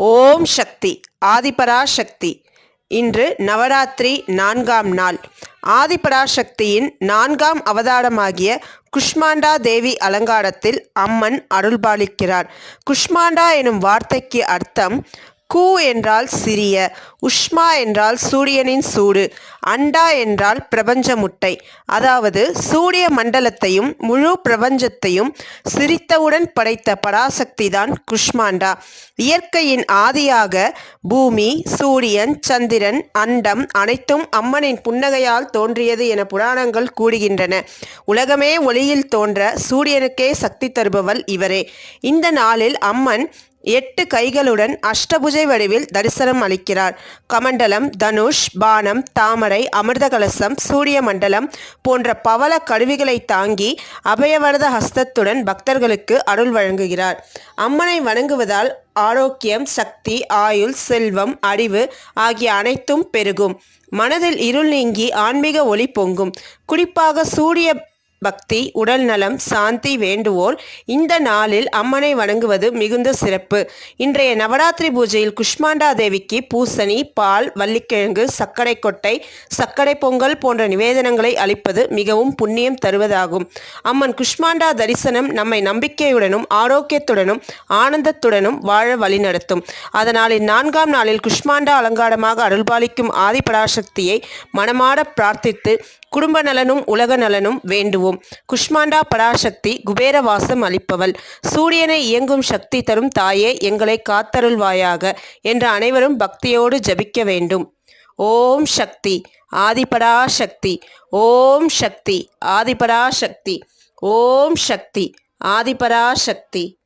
ஓம் சக்தி ஆதிபராசக்தி. இன்று நவராத்திரி நான்காம் நாள். ஆதிபராசக்தியின் நான்காம் அவதாரமாகிய குஷ்மாண்டா தேவி அலங்காரத்தில் அம்மன் அருள்பாலிக்கிறார். குஷ்மாண்டா எனும் வார்த்தைக்கு அர்த்தம் கூ என்றால் சிறிய உஷ்மா என்றால் சூரியனின் சூடு அண்டா என்றால் பிரபஞ்ச முட்டை. அதாவது சூரிய மண்டலத்தையும் முழு பிரபஞ்சத்தையும் சிரித்தவுடன் படைத்த பராசக்தி தான் குஷ்மாண்டா. இயற்கையின் ஆதியாக பூமி சூரியன் சந்திரன் அண்டம் அனைத்தும் அம்மனின் புன்னகையால் தோன்றியது என புராணங்கள் கூறுகின்றன. உலகமே ஒளியில் தோன்ற சூரியனுக்கே சக்தி தருபவள் இவரே. இந்த நாளில் அம்மன் எட்டு கைகளுடன் அஷ்டபுஜை வடிவில் தரிசனம் அளிக்கிறார். கமண்டலம் தனுஷ் பானம் தாமரை அமிர்த கலசம் சூரிய மண்டலம் போன்ற பவல கருவிகளை தாங்கி அபயவரத ஹஸ்தத்துடன் பக்தர்களுக்கு அருள் வழங்குகிறார். அம்மனை வணங்குவதால் ஆரோக்கியம் சக்தி ஆயுள் செல்வம் அறிவு ஆகிய அனைத்தும் பெருகும். மனதில் இருள் நீங்கி ஆன்மீக ஒளி பொங்கும். குறிப்பாக சூரிய பக்தி உடல் நலம் சாந்தி வேண்டுவோர். இந்த நாளில் அம்மனை வணங்குவது மிகுந்த சிறப்பு. இன்றைய நவராத்திரி பூஜையில் குஷ்மாண்டா தேவிக்கு பூசணி பால் வள்ளிக்கிழங்கு சர்க்கரை கொட்டை சர்க்கரை பொங்கல் போன்ற நிவேதனங்களை அளிப்பது மிகவும் புண்ணியம் தருவதாகும். அம்மன் குஷ்மாண்டா தரிசனம் நம்மை நம்பிக்கையுடனும் ஆரோக்கியத்துடனும் ஆனந்தத்துடனும் வாழ வழிநடத்தும். அதனால் இந்நான்காம் நாளில் குஷ்மாண்டா அலங்காரமாக அருள்பாலிக்கும் ஆதிபராசக்தியை மனமாட பிரார்த்தித்து குடும்ப நலனும் உலக நலனும் வேண்டுவோம். குஷ்மாண்டா பராசக்தி குபேர வாசம் அளிப்பவள். சூரியனை இயங்கும் சக்தி தரும் தாயே எங்களை காத்தருள்வாயாக என்று அனைவரும் பக்தியோடு ஜபிக்க வேண்டும். ஓம் சக்தி ஆதிபராசக்தி ஓம் சக்தி ஆதிபராசக்தி ஓம் சக்தி ஆதிபராசக்தி.